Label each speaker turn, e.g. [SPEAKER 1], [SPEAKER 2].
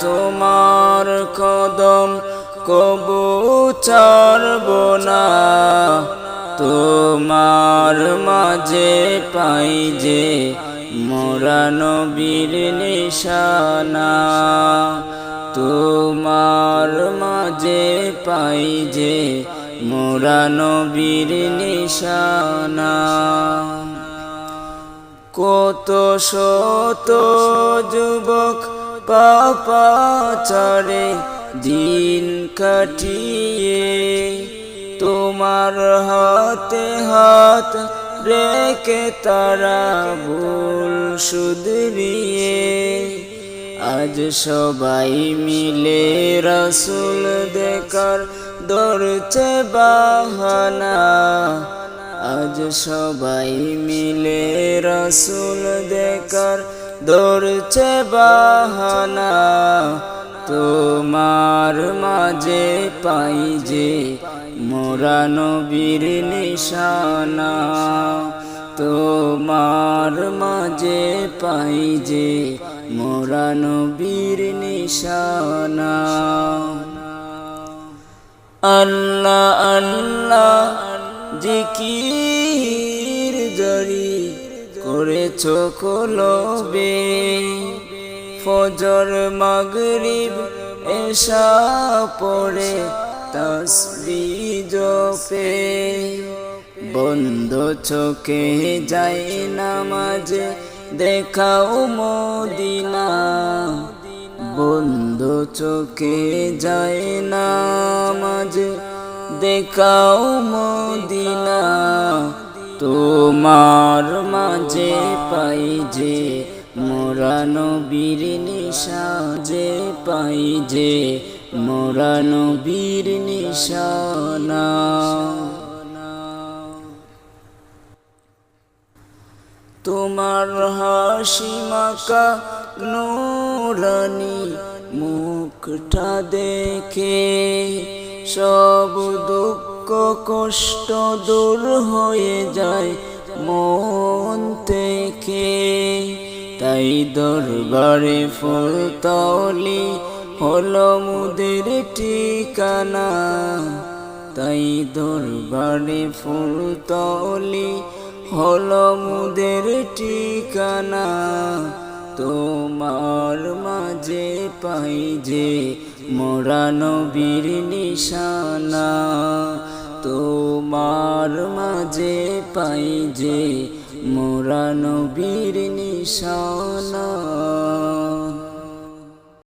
[SPEAKER 1] তোমার কদম কবু ছাড়ব না। তোমার মাঝে পাই যে মোরা নবীর নিশানা। তোমার মাঝে পাই যে মোরা নবীর নিশানা। কত শত যুবক পাপাচারে দিন কাটিয়ে তোমার হাতে হাত রেখে তারা ভুল শুধরিয়ে। আজ সবাই মিলে রসুল দেখার দৌড়ছে বাহানা। আজ সবাই মিলে রসুল দেখার দৌড়ছে বাহানা, তোমার মাঝে পাই যে মোরা নবীর নিশানা। তোমার মাঝে পাই যে মোরা নবীর নিশানা। আল্লাহ আল্লাহ, জিকির জরি করেছ কলবে ফজর, মাগরিব এসা পড়ে, তসবি জপে। বন্ধ চোখে যাই নামাজে, দেখাও মদিনা। বন্ধ চোখে যায় নামাজ, দেখাও মদিনা। তোমার মাঝে পাই যে, মোরা নবীর নিশাজে পাই যে, মোরা নবীর নিশানা তোমার হাসি মাকা নুরানি মুখটা দেখে সব দুঃখ কষ্ট দূর হয়ে যায়। মন থেকে তাই দরবারে ফুল তলি হলো মুদের ঠিকানা। তাই দরবারে ফুল তলি হলো মুদের ঠিকানা। তোমার মাঝে পাই যে মোরা নবীর নিশানা। তোমার মাঝে পাই যে মোরা নবীর নিশানা।